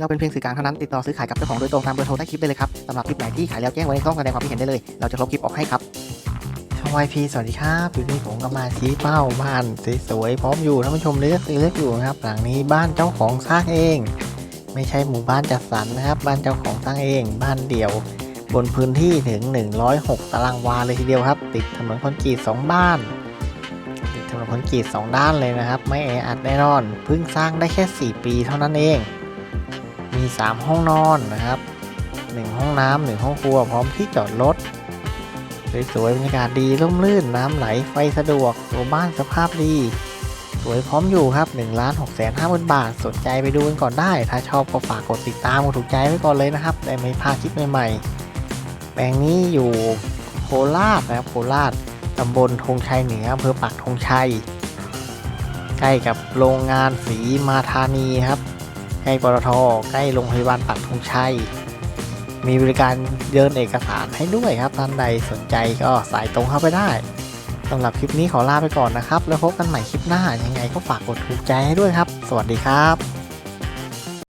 เราเป็นเพียงสื่อกลางเท่านั้นติดต่อซื้อขายกับเจ้าของโดยตรงตามเบอร์โทรใต้คลิปได้เลยครับสำหรับคลิปไหนที่ขายแล้วแจ้งไว้ในช่องแสดงความคิดเห็นได้เลย เราจะลบคลิปออกให้ครับช่องวายพีสวัสดีครับอยู่นี่ผมก็มาชี้เป้าบ้านสวยๆพร้อมอยู่ท่านผู้ชมเลือกซื้อเลือกอยู่นะครับ หลังนี้บ้านเจ้าของสร้างเอง ไม่ใช่หมู่บ้านจัดสรรนะครับ บ้านเจ้าของสร้างเอง บ้านเดี่ยว บนพื้นที่ถึง 106 ตารางวาเลยทีเดียวครับ ติดถนนคอนกรีต2บ้านติดถนนคอนกรีต2ด้านเลยนะครับ ไม่แออัดแน่นอนเพิ่งสร้างได้แค่ 4 ปีเท่านั้นเอง มี 3 ห้องนอนนะครับ 1 ห้องน้ำหนึ่งห้องครัวพร้อมที่จอดรถสวยๆบรรยากาศดีร่มรื่นน้ำไหลไฟสะดวกตัวบ้านสภาพดี สวยพร้อมอยู่ครับ1นึ่งล้านหกแสนห้าหมื่นบาท สนใจไปดูกันก่อนได้ ถ้าชอบก็ฝากกดติดตามกดถูกใจไว้ก่อนเลยนะครับได้ไม่พลาดคลิปใหม่ๆแปลงนี้อยู่โคราชนะครับโคราชตำบลธงชัยเหนืออำเภอปักธงชัยใกล้กับโรงงานสีมาธานีครับ ใกล้ปตทใกล้โรงพยาบาลปักธงชัย มีบริการเดินเอกสารให้ด้วยครับท่านใดสนใจก็สายตรงเข้าไปได้สำหรับคลิปนี้ขอลาไปก่อนนะครับ แล้วพบกันใหม่คลิปหน้ายังไงก็ฝากกดถูกใจให้ด้วยครับ สวัสดีครับ